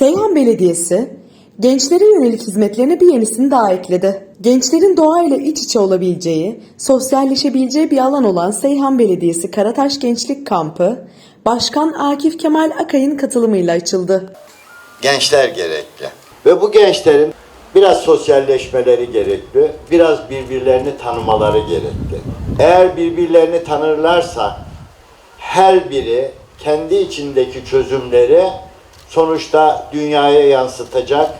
Seyhan Belediyesi, gençlere yönelik hizmetlerine bir yenisini daha ekledi. Gençlerin doğayla iç içe olabileceği, sosyalleşebileceği bir alan olan Seyhan Belediyesi Karataş Gençlik Kampı, Başkan Akif Kemal Akay'ın katılımıyla açıldı. gençler gerekli. Ve bu gençlerin biraz sosyalleşmeleri gerekli, biraz birbirlerini tanımaları gerekli. Eğer birbirlerini tanırlarsa her biri kendi içindeki çözümleri sonuçta dünyaya yansıtacak,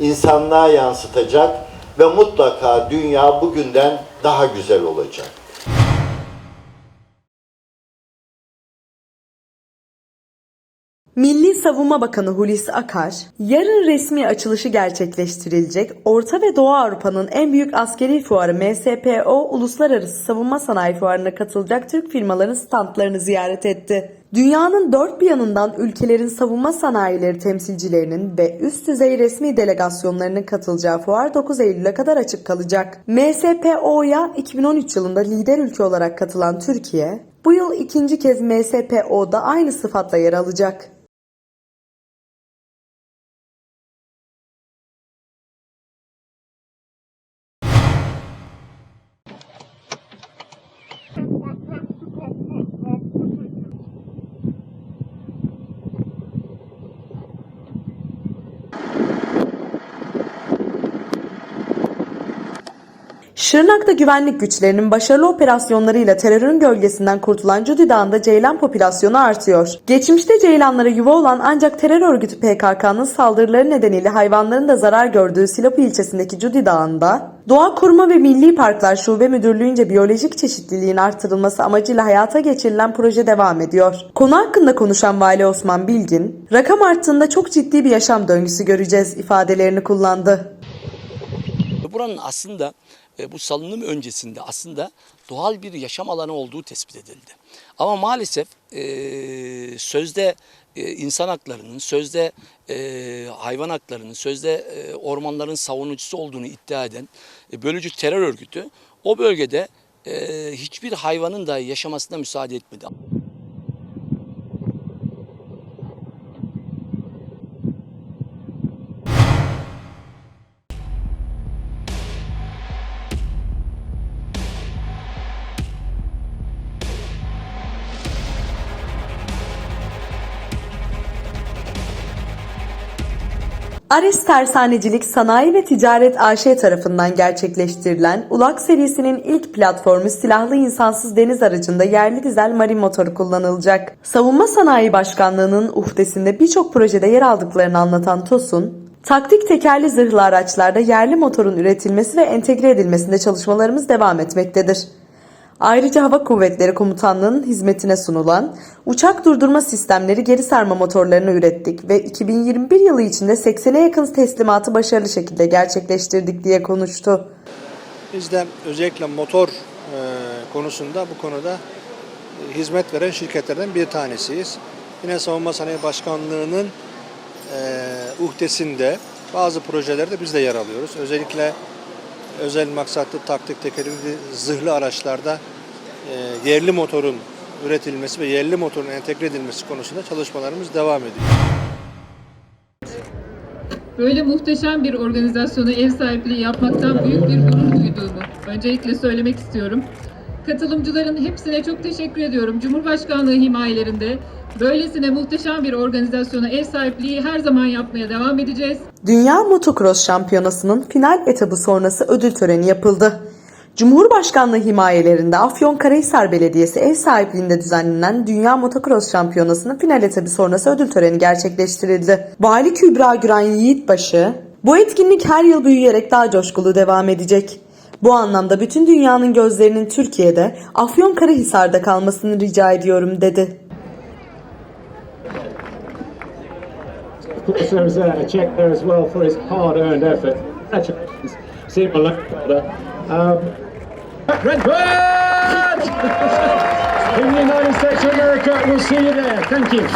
insanlığa yansıtacak ve mutlaka dünya bugünden daha güzel olacak. Milli Savunma Bakanı Hulusi Akar, yarın resmi açılışı gerçekleştirilecek Orta ve Doğu Avrupa'nın en büyük askeri fuarı MSPO Uluslararası Savunma Sanayi Fuarı'na katılacak Türk firmaların standlarını ziyaret etti. Dünyanın dört bir yanından ülkelerin savunma sanayileri temsilcilerinin ve üst düzey resmi delegasyonlarının katılacağı fuar 9 Eylül'e kadar açık kalacak. MSPO'ya 2013 yılında lider ülke olarak katılan Türkiye, bu yıl ikinci kez MSPO'da aynı sıfatla yer alacak. Şırnak'ta güvenlik güçlerinin başarılı operasyonlarıyla terörün gölgesinden kurtulan Cudi Dağı'nda ceylan popülasyonu artıyor. Geçmişte ceylanlara yuva olan ancak terör örgütü PKK'nın saldırıları nedeniyle hayvanların da zarar gördüğü Silopi ilçesindeki Cudi Dağı'nda Doğa Koruma ve Milli Parklar Şube Müdürlüğü'nce biyolojik çeşitliliğin artırılması amacıyla hayata geçirilen proje devam ediyor. Konu hakkında konuşan Vali Osman Bilgin, rakam arttığında çok ciddi bir yaşam döngüsü göreceğiz ifadelerini kullandı. Buranın aslında bu salınım öncesinde aslında doğal bir yaşam alanı olduğu tespit edildi. Ama maalesef e, sözde e, insan haklarının, sözde e, hayvan haklarının, sözde ormanların savunucusu olduğunu iddia eden bölücü terör örgütü o bölgede hiçbir hayvanın dahi yaşamasına müsaade etmedi. Ares Tersanecilik Sanayi ve Ticaret AŞ tarafından gerçekleştirilen Ulak serisinin ilk platformu silahlı insansız deniz aracında yerli dizel marin motoru kullanılacak. Savunma Sanayi Başkanlığı'nın uhdesinde birçok projede yer aldıklarını anlatan TOS'un, taktik tekerli zırhlı araçlarda yerli motorun üretilmesi ve entegre edilmesinde çalışmalarımız devam etmektedir. Ayrıca Hava Kuvvetleri Komutanlığı'nın hizmetine sunulan uçak durdurma sistemleri geri sarma motorlarını ürettik ve 2021 yılı içinde 80'e yakın teslimatı başarılı şekilde gerçekleştirdik diye konuştu. Biz de özellikle motor e, konusunda bu konuda e, hizmet veren şirketlerden bir tanesiyiz. Yine Savunma Sanayi Başkanlığı'nın e, uhdesinde bazı projelerde biz de yer alıyoruz. Özellikle özel maksatlı taktik tekerlekli zırhlı araçlarda e, yerli motorun üretilmesi ve yerli motorun entegre edilmesi konusunda çalışmalarımız devam ediyor. Böyle muhteşem bir organizasyona ev sahipliği yapmaktan büyük bir gurur duyduğumu öncelikle söylemek istiyorum. Katılımcıların hepsine çok teşekkür ediyorum. Cumhurbaşkanlığı himayelerinde böylesine muhteşem bir organizasyona ev sahipliği her zaman yapmaya devam edeceğiz. Dünya Motocross Şampiyonası'nın final etabı sonrası ödül töreni yapıldı. Cumhurbaşkanlığı himayelerinde Afyonkarahisar Belediyesi ev sahipliğinde düzenlenen Dünya Motocross Şampiyonası'nın final etabı sonrası ödül töreni gerçekleştirildi. Vali Kübra Güran Yiğitbaşı, bu etkinlik her yıl büyüyerek daha coşkulu devam edecek. Bu anlamda bütün dünyanın gözlerinin Türkiye'de Afyonkarahisar'da kalmasını rica ediyorum dedi. Um, Redford! In the United States of America, we'll see you there. Thank you.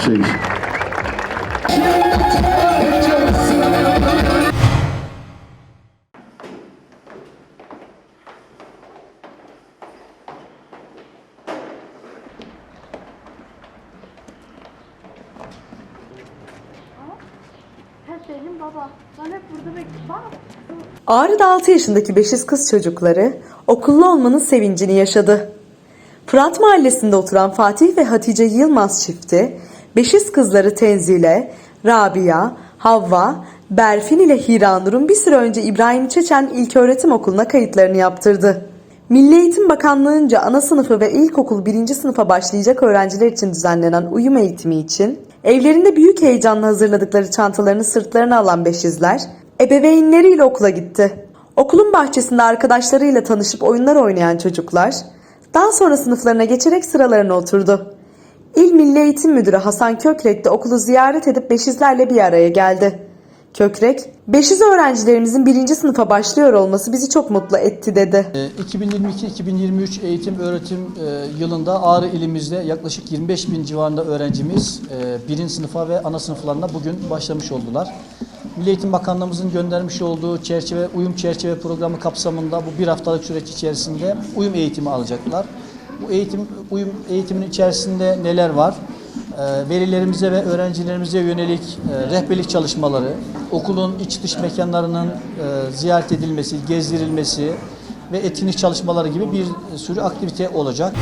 Ağrı'da 6 yaşındaki beşiz kız çocukları okullu olmanın sevincini yaşadı. Fırat Mahallesi'nde oturan Fatih ve Hatice Yılmaz çifti, beşiz kızları Tenzile, Rabia, Havva, Berfin ile Hiranur'un bir süre önce İbrahim Çeçen İlköğretim Okulu'na kayıtlarını yaptırdı. Milli Eğitim Bakanlığı'nca ana sınıfı ve ilkokul birinci sınıfa başlayacak öğrenciler için düzenlenen uyum eğitimi için evlerinde büyük heyecanla hazırladıkları çantalarını sırtlarına alan beşizler ebeveynleriyle okula gitti. Okulun bahçesinde arkadaşlarıyla tanışıp oyunlar oynayan çocuklar daha sonra sınıflarına geçerek sıralarına oturdu. İl Milli Eğitim Müdürü Hasan Kökrek de okulu ziyaret edip beşizlerle bir araya geldi. Kökrek, beşiz öğrencilerimizin birinci sınıfa başlıyor olması bizi çok mutlu etti dedi. Ee, 2022-2023 eğitim öğretim e, yılında Ağrı ilimizde yaklaşık 25 bin civarında öğrencimiz e, birinci sınıfa ve ana sınıflarına bugün başlamış oldular. Milli Eğitim Bakanlığımızın göndermiş olduğu çerçeve, uyum çerçeve programı kapsamında bu bir haftalık süreç içerisinde uyum eğitimi alacaklar. Bu eğitim, uyum eğitiminin içerisinde neler var? Ee, Velilerimize ve öğrencilerimize yönelik e, rehberlik çalışmaları, okulun iç dış mekanlarının e, ziyaret edilmesi, gezdirilmesi ve etkinlik çalışmaları gibi bir sürü aktivite olacak.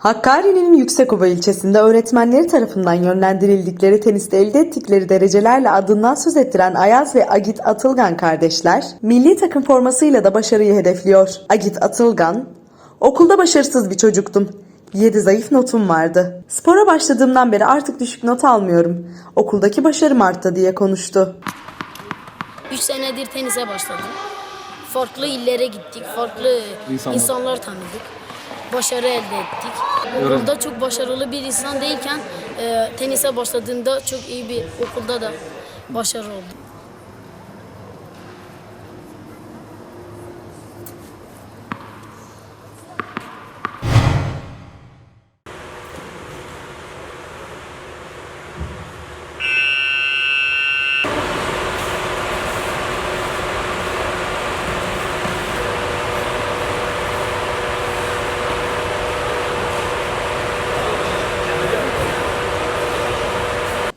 Hakkari'nin Yüksekova ilçesinde öğretmenleri tarafından yönlendirildikleri teniste elde ettikleri derecelerle adından söz ettiren Ayaz ve Agit Atılgan kardeşler, milli takım formasıyla da başarıyı hedefliyor. Agit Atılgan, okulda başarısız bir çocuktum. 7 zayıf notum vardı. Spora başladığımdan beri artık düşük not almıyorum. Okuldaki başarım arttı diye konuştu. 3 senedir tenise başladım. Farklı illere gittik, farklı insanlar tanıdık. Başarı elde ettik. Okulda çok başarılı bir insan değilken e, tenise başladığımda çok iyi bir okulda da başarı oldu.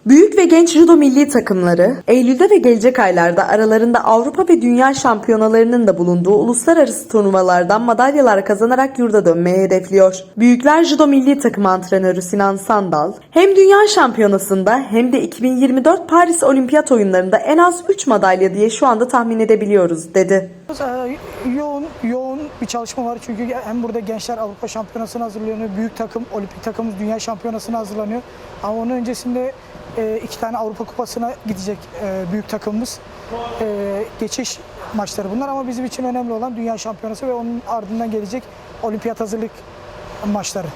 Büyük ve genç judo milli takımları Eylül'de ve gelecek aylarda aralarında Avrupa ve Dünya şampiyonalarının da bulunduğu uluslararası turnuvalardan madalyalar kazanarak yurda dönmeyi hedefliyor. Büyükler judo milli takım antrenörü Sinan Sandal hem Dünya şampiyonasında hem de 2024 Paris Olimpiyat oyunlarında en az 3 madalya diye şu anda tahmin edebiliyoruz dedi. Ee, Yoğun, yoğun bir çalışma var çünkü hem burada gençler Avrupa Şampiyonası'na hazırlanıyor, büyük takım, olimpik takımımız Dünya Şampiyonası'na hazırlanıyor. Ama onun öncesinde e, iki tane Avrupa Kupası'na gidecek e, büyük takımımız. E, geçiş maçları bunlar ama bizim için önemli olan Dünya Şampiyonası ve onun ardından gelecek olimpiyat hazırlık maçları.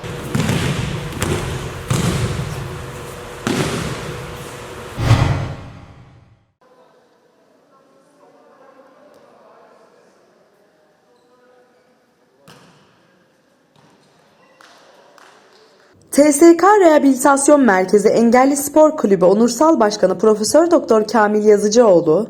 TSK Rehabilitasyon Merkezi Engelli Spor Kulübü Onursal Başkanı Profesör Doktor Kamil Yazıcıoğlu,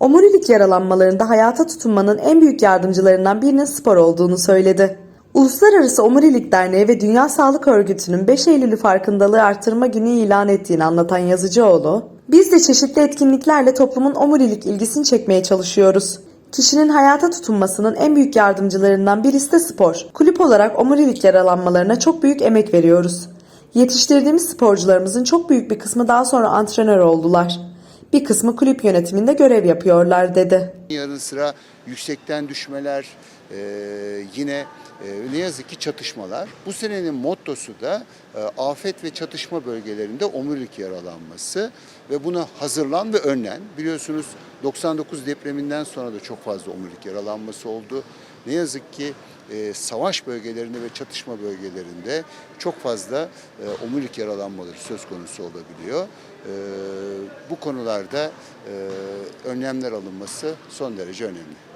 omurilik yaralanmalarında hayata tutunmanın en büyük yardımcılarından birinin spor olduğunu söyledi. Uluslararası Omurilik Derneği ve Dünya Sağlık Örgütü'nün 5 Eylül'ü farkındalığı artırma günü ilan ettiğini anlatan Yazıcıoğlu, biz de çeşitli etkinliklerle toplumun omurilik ilgisini çekmeye çalışıyoruz. Kişinin hayata tutunmasının en büyük yardımcılarından birisi de spor. Kulüp olarak omurilik yaralanmalarına çok büyük emek veriyoruz. Yetiştirdiğimiz sporcularımızın çok büyük bir kısmı daha sonra antrenör oldular. Bir kısmı kulüp yönetiminde görev yapıyorlar dedi. Yanı sıra yüksekten düşmeler, e, yine ne yazık ki çatışmalar. Bu senenin mottosu da e, afet ve çatışma bölgelerinde omurilik yaralanması ve buna hazırlan ve önlen. Biliyorsunuz 99 depreminden sonra da çok fazla omurilik yaralanması oldu. Ne yazık ki e, savaş bölgelerinde ve çatışma bölgelerinde çok fazla e, omurilik yaralanmaları söz konusu olabiliyor. E, bu konularda e, önlemler alınması son derece önemli.